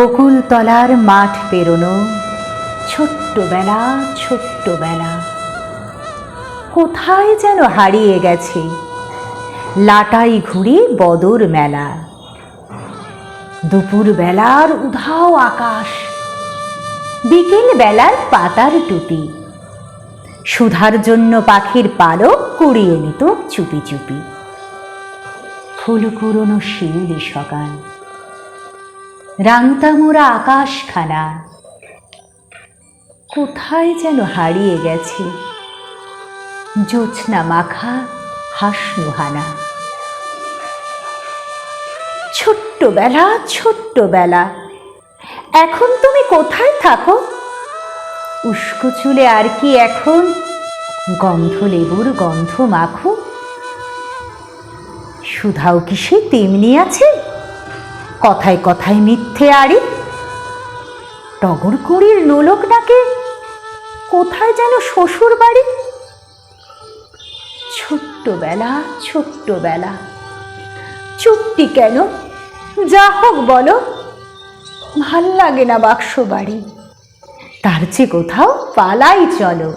বকুলতলার মাঠ পেরোনো, ছোট্টবেলা ছোট্টবেলা। কোথায় যেন হারিয়ে গেছে লাটাই ঘুরে বদর মেলা। দুপুর বেলার উধাও আকাশ বিকেল বেলার পাতার টুপি। সুধার জন্য পাখির পালক কুড়িয়ে নিত চুপি চুপি। ফুল কুড়োনো শিউলি সকাল। রাংতামোরা আকাশখানা। কোথায় যেন হারিয়ে গেছে। জোছনা মাখা হাসনুহানা ছোট্টবেলা ছোট্টবেলা। এখন তুমি কোথায় থাকো? উস্কো চুলে আর কি এখন গন্ধ লেবুর গন্ধ মাখো? সুধাও কি সে তেমনি আছে? কথায় কথায় মিথ্যে আড়ি। টগর কুড়ির নোলক ডাকে, কোথায় যেন শ্বশুর বাড়ি? ছোট্টবেলা ছোট্টবেলা। চুপটি কেন? যা হোক বলো। ভালো লাগে না বাক্স বাড়ি তার চেয়ে কোথাও পালাই চলো।